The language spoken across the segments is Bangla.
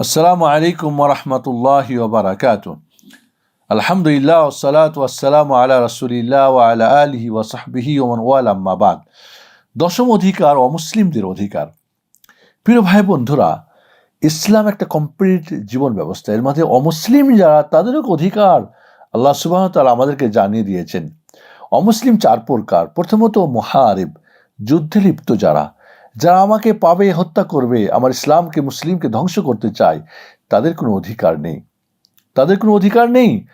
আসসালামু আলাইকুম ওরহমতুল্লাহি ওবরাকাত আলহামদুলিল্লাহ ওসালাত ওয়াসালাম আলা রসুলিল্লাহ ও আলা আলহি ওয়াসাহবিহি ওমন ওয়ালাম্মাবাদ দশম অধিকার অমুসলিমদের অধিকার। প্রিয় ভাই বন্ধুরা, ইসলাম একটা কমপ্লিট জীবন ব্যবস্থা। এর মধ্যে অমুসলিম যারা, তাদেরও অধিকার। আল্লাহ সুবাহ তালা আমাদেরকে জানিয়ে দিয়েছেন। অমুসলিম চার প্রকার। প্রথমত মহারিব, যুদ্ধে লিপ্ত যারা। যারা আমাকে পাবে, হত্যা করবে, আমার ইসলামকে, মুসলিমকে ধ্বংস করতে চায়, তাদের কোনো অধিকার নেই। তাদের কোনো অধিকার নেই।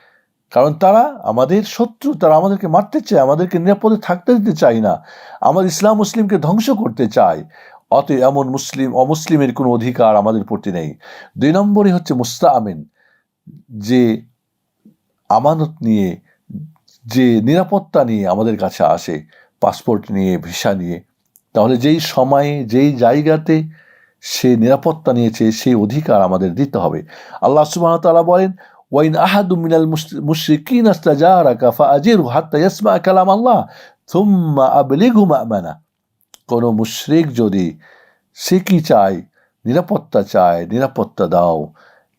কারণ তারা আমাদের শত্রু, তারা আমাদেরকে মারতে চায়, আমাদেরকে নিরাপদে থাকতে দিতে চায় না। আমার ইসলাম মুসলিমকে ধ্বংস করতে চায়। অত এমন মুসলিম, অমুসলিমের কোনো অধিকার আমাদের প্রতি নেই। দুই নম্বরে হচ্ছে মুস্তা আমিন যে আমানত নিয়ে, যে নিরাপত্তা নিয়ে আমাদের কাছে আসে, পাসপোর্ট নিয়ে, ভিসা নিয়ে। তাহলে যেই সময়ে, যেই জায়গাতে সে নিরাপত্তা নিয়েছে, সেই অধিকার আমাদের দিতে হবে। আল্লাহ সুবাহ তালা বলেন, ওয়াইন আহাদু মিনাল মুশরিকিন আস্তাজারাকা ফাআজিরহু হাত্তা ইয়াসমা কালাম আল্লাহ থুম্মা আবলিগহু মা'মানা। কোনো মুশরিক যদি, সে কি চায়? নিরাপত্তা চায়, নিরাপত্তা দাও,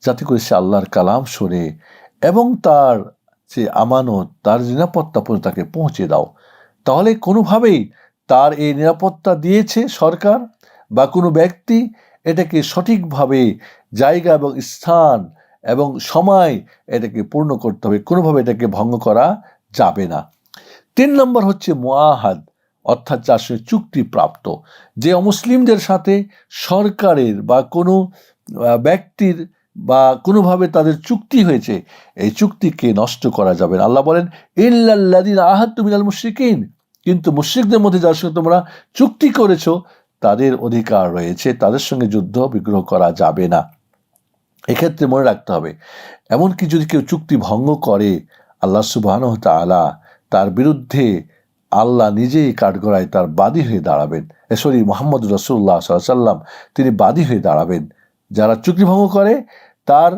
যাতে করে সে আল্লাহর কালাম শোনে এবং তার যে আমানত, তার নিরাপত্তা পর্যন্ত তাকে পৌঁছে দাও। তাহলে কোনোভাবেই তার এই নিরাপত্তা দিয়েছে সরকার বা কোনো ব্যক্তি এটাকে সঠিকভাবে জায়গা এবং স্থান এবং সময় এটাকে পূর্ণ করতে হবে, কোনোভাবে এটাকে ভঙ্গ করা যাবে না। তিন নম্বর হচ্ছে মোয়াহাদ অর্থাৎ যার সঙ্গে চুক্তিপ্রাপ্ত। যে অমুসলিমদের সাথে সরকারের বা কোনো ব্যক্তির বা কোনোভাবে তাদের চুক্তি হয়েছে, এই চুক্তিকে নষ্ট করা যাবে না। আল্লাহ বলেন ইল্লাল্লাদিন আহাদ তুমিনাল মুশরিকিন। কিন্তু মুশ্রিকদের মধ্যে যার সঙ্গে তোমরা চুক্তি করেছ, তাদের অধিকার রয়েছে, তাদের সঙ্গে যুদ্ধ, বিগ্রহ করা যাবে না। এক্ষেত্রে মনে রাখতে হবে, এমনকি যদি কেউ চুক্তি ভঙ্গ করে, আল্লাহ সুবাহ তালা তার বিরুদ্ধে আল্লাহ নিজেই কাঠগড়ায় তার বাদী হয়ে দাঁড়াবেন। সরি, মোহাম্মদ রসুল্লাহ সাল্লাম তিনি বাদী হয়ে দাঁড়াবেন। যারা চুক্তি ভঙ্গ করে, তার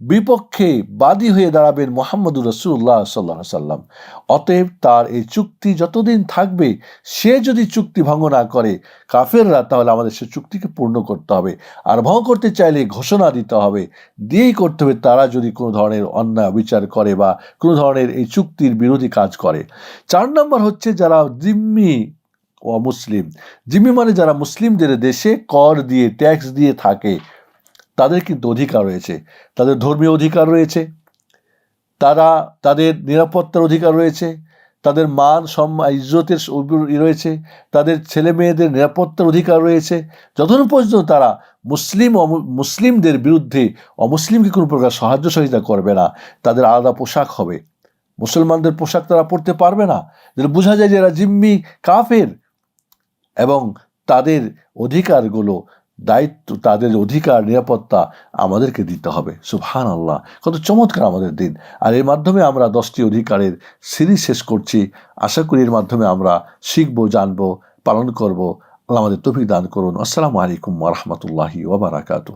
বিপক্ষে বাদী হয়ে দাঁড়াবেন মোহাম্মদুর রসুল্লাহ সাল্লাহ সাল্লাম অতএব তার এই চুক্তি যতদিন থাকবে, সে যদি চুক্তি ভঙ্গ না করে, কাফেররা তাহলে আমাদের সে চুক্তিকে পূর্ণ করতে হবে। আর ভঙ্গ করতে চাইলে ঘোষণা দিতে হবে। দিয়েই করতে হবে তারা যদি কোনো ধরনের অন্যায় বিচার করে বা কোনো ধরনের এই চুক্তির বিরোধী কাজ করে। চার নম্বর হচ্ছে যারা জিম্মি ও মুসলিম। জিম্মি মানে যারা মুসলিমদের দেশে কর দিয়ে, ট্যাক্স দিয়ে থাকে। তাদের কিন্তু অধিকার রয়েছে। তাদের ধর্মীয় অধিকার রয়েছে। তারা, তাদের নিরাপত্তার অধিকার রয়েছে। তাদের মান, সম্মান, ইজ্জতের রয়েছে। তাদের ছেলে মেয়েদের নিরাপত্তার অধিকার রয়েছে। যতক্ষণ পর্যন্ত তারা মুসলিম মুসলিমদের বিরুদ্ধে অমুসলিমকে কোনো প্রকার সাহায্য সহযোগিতা করবে না, তাদের আলাদা পোশাক হবে। মুসলমানদের পোশাক তারা পরতে পারবে না। যেটা বোঝা যায় যে এরা জিম্মি কাফের এবং তাদের অধিকারগুলো দায়িত্ব, তাদের অধিকার, নিরাপত্তা আমাদেরকে দিতে হবে। সুফহান আল্লাহ কত চমৎকার আমাদের দিন। আর এর মাধ্যমে আমরা দশটি অধিকারের সিরিজ শেষ করছি। আশা করি এর মাধ্যমে আমরা শিখব, জানব, পালন করব। আল্লাহ আমাদের তফিক দান করুন। আসসালামু আলাইকুম রহমতুল্লাহি ওবরাকাতু